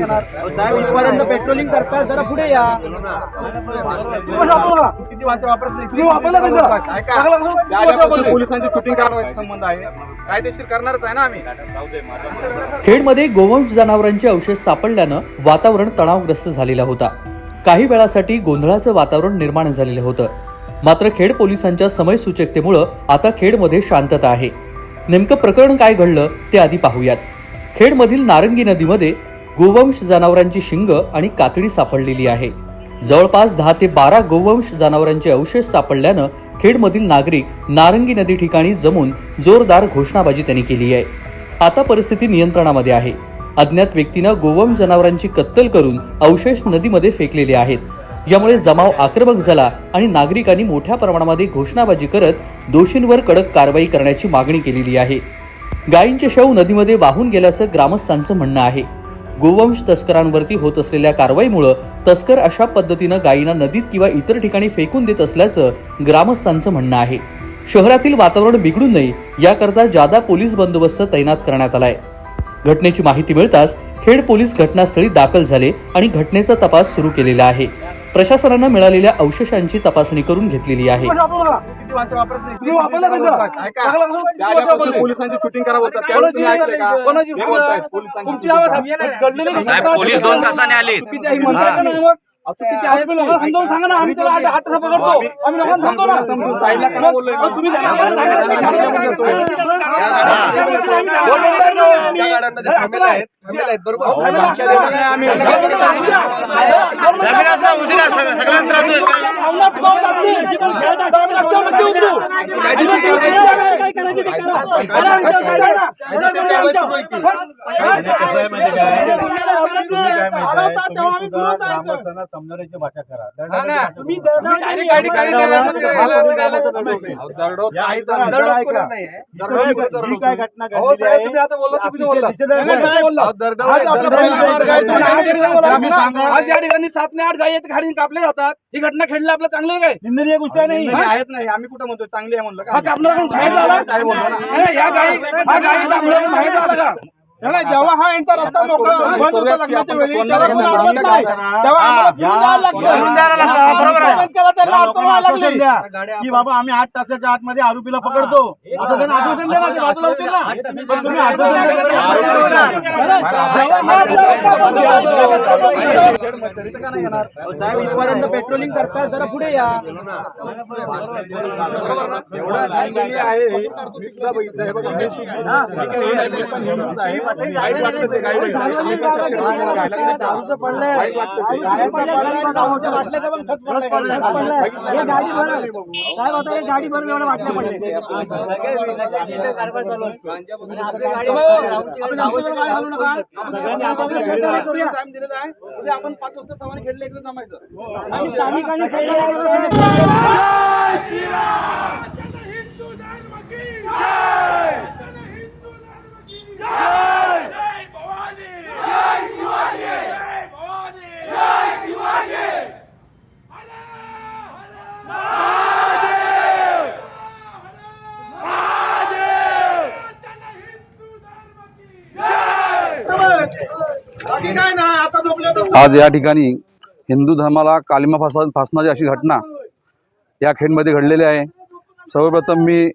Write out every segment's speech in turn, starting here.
साहेब इथपर्यंत पेट्रोलिंग करतात जरा पुढे या. चुकीची भाषा वापरत नाही. वापरला पोलिसांची शूटिंग करण्याचा संबंध आहे कायदेशीर करणारच आहे ना आम्ही. खेडमध्ये गोवंश जनावरांचे अवशेष सापडल्यानं वातावरण तणावग्रस्त झालेलं होता. काही वेळासाठी गोंधळाचं वातावरण निर्माण झालेलं होतं. मात्र खेड पोलिसांच्या समयसूचकतेमुळं आता खेडमध्ये शांतता आहे. नेमकं प्रकरण काय घडलं ते आधी पाहूयात. खेडमधील नारंगी नदीमध्ये गोवंश जनावरांची शिंग आणि कातडी सापडलेली आहे. जवळपास दहा ते बारा गोवंश जनावरांचे अवशेष सापडल्यानं खेडमधील नागरिक नारंगी नदी ठिकाणी जमून जोरदार घोषणाबाजी त्यांनी केली आहे. आता परिस्थिती नियंत्रणामध्ये आहे. अज्ञात व्यक्तीनं गोवंश जनावरांची कत्तल करून अवशेष नदीमध्ये फेकलेले आहेत. यामुळे जमाव आक्रमक झाला आणि नागरिकांनी मोठ्या प्रमाणामध्ये घोषणाबाजी करत दोषींवर कडक कारवाई करण्याची मागणी केलेली आहे. गायींचे शव नदीमध्ये वाहून गेल्याचं ग्रामस्थांचं म्हणणं आहे. गोवंश तस्करांवरती होत असलेल्या कारवाईमुळं तस्कर अशा पद्धतीनं गायींना नदीत किंवा इतर ठिकाणी फेकून देत असल्याचं ग्रामस्थांचं म्हणणं आहे. शहरातील वातावरण बिघडू नये याकरता जादा पोलीस बंदोबस्त तैनात करण्यात आलाय. घटनेची माहिती मिळताच खेड पोलीस घटनास्थळी दाखल झाले आणि घटनेचा तपास सुरू केलेला आहे. प्रशासनानं मिळालेल्या अवशेषांची तपासणी करून घेतलेली आहे. पोलिसांची शूटिंग? हे पोलीस दोन तासाने आले. चुकीची आहे. म्हणतात. चुकीची आहे. समजावून सांगा ना. आम्ही त्याला आठ आठ तास पकडतो. आम्ही लोकांना सांगतो ना. समजून साईडला करा बोललोय मग तुम्ही जे थांबलेले आहेत, थांबलेले आहेत, बरोबर. आमच्या आम्ही भाषा करा. हा. तुम्ही काहीच नाही काय नाही. घटना? तुम्ही आता बोलला चुकीचं बोलला. आज या ठिकाणी सात ने आठ गायी गाडी कापले जातात. ही घटना खेळली आपलं चांगलं काय? निंदनीय गोष्ट आहे नाही आहेच नाही. आम्ही कुठं म्हणतो चांगली आहे म्हणलं हा का कापणार? बाहेर झाला? ह्या गाई हा गाई कापणार कोण? बाहेर झाला का जेव्हा हा यांचा रस्ता मोकळा बंद होता लग्नाच्या वेळी तेव्हा कोण अडवत नाही. तेव्हा आम्हाला फिरून जायला बरोबर आहे. व्हायला लागली. की बाबा आम्ही आठ तासाच्या आतमध्ये आरोपीला पकडतो. असं त्यांना आश्वासन द्या ते बाजूला होतील ना. पण तुम्ही आश्वासन? साहेब इथपर्यंत पेट्रोलिंग करतात जरा पुढे या. एवढा दांडगी आहे. मी सुद्धा बघितलं हे बघा मी सुद्धा ठीक आहे, हे नाही, मी पण हिंदूच आहे. वाईट वाटतं ते गाई बघितलं. मी पण शक्य नाही मला गायला काही दारूचं पडलंय. वाईट वाटतं ते. वाटलं उद्या आपण पाच वाजता सवारी खेळले एकदा जमायचं आज या ठिकाणी हिंदू धर्माला कालिमा फासा फासणारी अशी घटना या खेडमध्ये घडलेली आहे. सर्वप्रथम मी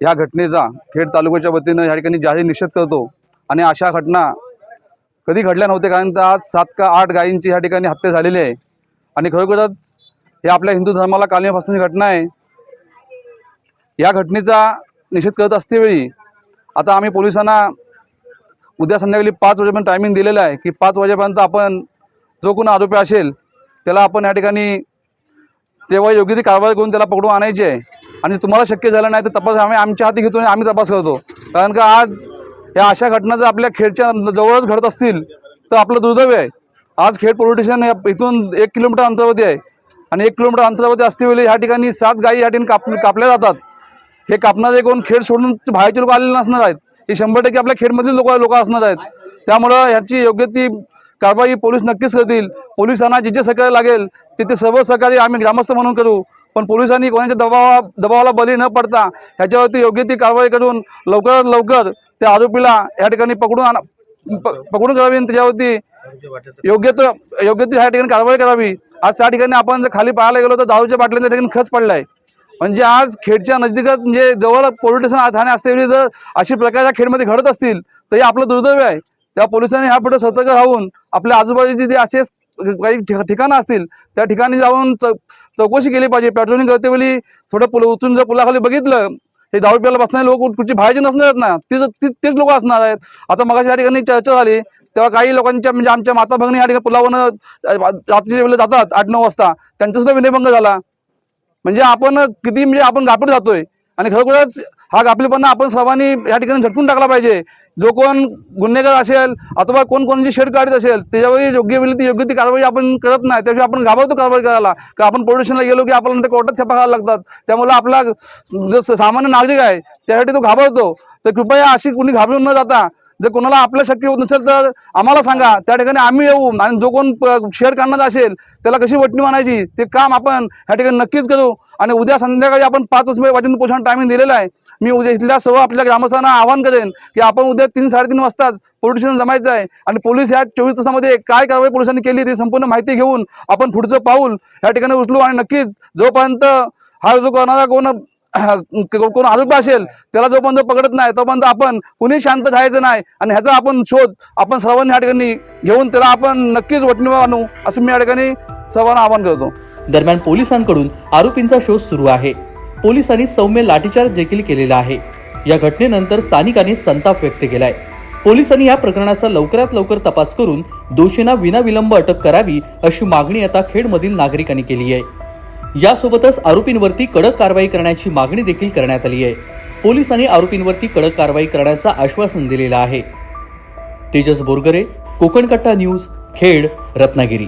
या घटनेचा खेड तालुक्याच्या वतीनं या ठिकाणी जाहीर निषेध करतो. आणि अशा घटना कधी घडल्या नव्हत्या कारण तर आज सात का आठ गायींची ह्या ठिकाणी हत्या झालेली आहे. आणि खरोखरच हे आपल्या हिंदू धर्माला कालिमा घटना आहे. या घटनेचा निषेध करत असतेवेळी आता आम्ही पोलिसांना उद्या संध्याकाळी पाच वाजेपर्यंत टायमिंग दिलेलं आहे की पाच वाजेपर्यंत आपण जो कोण आरोपी असेल त्याला आपण या ठिकाणी तेव्हा योग्य ती कारवाई करून त्याला पकडून आणायची आहे. आणि तुम्हाला शक्य झालं नाही तर तपास आम्ही आमच्या हाती घेतो आणि आम्ही तपास करतो. कारण का आज या अशा घटना जर आपल्या खेडच्या जवळच घडत असतील तर आपलं दुर्दैव आहे. आज खेड पोलीस स्टेशन इथून एक किलोमीटर अंतरावरती आहे. आणि एक किलोमीटर अंतरावरती असतेवेळी ह्या ठिकाणी सात गायी ह्या ठिकाणी काप कापल्या जातात. हे कापणारे कोण खेड सोडून बाहेरचे लोक आलेले नसणार आहेत. हे शंभर टक्के आपल्या खेडमधील लोक लोक असणार आहेत. त्यामुळं ह्याची योग्य ती कारवाई पोलीस नक्कीच करतील. पोलिसांना जिथे सहकार्य लागेल तिथे सर्व सहकार्य आम्ही ग्रामस्थ म्हणून करू. पण पोलिसांनी कोणाच्या दबावा दबावाला बली न पडता ह्याच्यावरती योग्य ती कारवाई करून लवकरात लवकर त्या आरोपीला या ठिकाणी पकडून आण प- पकडून करावी आणि त्याच्यावरती योग्य तो योग्य ती ह्या ठिकाणी कारवाई करावी. आज त्या ठिकाणी आपण जर खाली पाहायला गेलो तर दारूच्या बाटल्यांच्या ठिकाणी खच पडलाय. म्हणजे आज खेडच्या नजदीकच म्हणजे जवळ पोलीस स्टेशन ठाणे असते जर अशी प्रकारच्या खेडमध्ये घडत असतील तर हे आपलं दुर्दैव आहे. त्या पोलिसांनी ह्या पुढे सतर्क राहून आपल्या आजूबाजूचे जे असे काही ठिकाणं असतील त्या ठिकाणी जाऊन चौ चौकशी केली पाहिजे. पॅट्रोलिंग करतेवेळी थोडं पुल उतरून जर पुलाखाली बघितलं हे दारू प्यायला बसणारे लोक कुठची बाहेरचे नसणार आहेत ना. तेच ती- तेच लोक असणार आहेत. आता मगाशी या ठिकाणी चर्चा झाली तेव्हा काही लोकांच्या म्हणजे आमच्या माता भगिनी या ठिकाणी पुलावरनं रात्रीच्या वेळेला जातात आठ नऊ वाजता. त्यांचा सुद्धा विनयभंग झाला. म्हणजे आपण किती म्हणजे आपण गाफील जातोय. आणि खरोखरच हा गाफीलपणा आपण सर्वांनी या ठिकाणी झटकून टाकला पाहिजे. जो कोण गुन्हेगार असेल अथवा कोण कोणाची शेड काढत असेल त्याच्यावर योग्य वेळी ती योग्य ती कारवाई आपण करत नाही. त्याशिवाय आपण घाबरतो कारवाई करायला. का आपण पोल्युशनला गेलो की आपल्याला नंतर कोर्टात खेपा खायला लागतात. त्यामुळे आपला जो सामान्य नागरिक आहे त्यासाठी तो घाबरतो. तर कृपया अशी कुणी घाबरून न जाता जर कोणाला आपलं शक्य होत नसेल तर आम्हाला सांगा. त्या ठिकाणी आम्ही येऊ. आणि जो कोण शेअर करण्याचा असेल त्याला कशी वटणी मानायची? ते काम आपण ह्या ठिकाणी नक्कीच करू. आणि उद्या संध्याकाळी आपण पाच वाजता वाटेन पोहोचण्याचा टायमिंग दिलेला आहे. मी उद्या इथल्या सर्व आपल्या ग्रामस्थांना आवाहन करेन की आपण उद्या तीन साडेतीन वाजताच पोलीस स्टेशन जमायचं आहे. आणि पोलीस ह्या चोवीस तासामध्ये काय कारवाई पोलिसांनी केली ती संपूर्ण माहिती घेऊन आपण पुढचं पाऊल ह्या ठिकाणी उचलू. आणि नक्कीच जोपर्यंत हा जो कोणाला कोण कोण आरोपी असेल त्याला जोपर्यंत पकडत नाही तोपर्यंत आपण कुणी शांत राहायचं नाही. आणि ह्याचा आपण शोध आपण सर्वांनी या ठिकाणी घेऊन त्याला आपण नक्कीच वटणी आणू असं मी या ठिकाणी सर्वांना आवाहन करतो. दरम्यान पोलिसांकडून आरोपींचा शोध सुरू आहे. पोलिसांनी सौम्य लाठीचार्ज देखील केलेला आहे. या घटनेनंतर स्थानिकांनी संताप व्यक्त केलाय. पोलिसांनी या प्रकरणाचा लवकरात लवकर तपास करून दोषींना विनाविलंब अटक करावी अशी मागणी आता खेडमधील नागरिकांनी केली आहे. यासोबतच आरोपींवरती कडक कारवाई करण्याची मागणी देखील करण्यात आली आहे. पोलिसांनी आरोपींवरती कडक कारवाई करण्याचं आश्वासन दिलेलं आहे. तेजस बोरगरे कोकणकट्टा न्यूज खेड रत्नागिरी.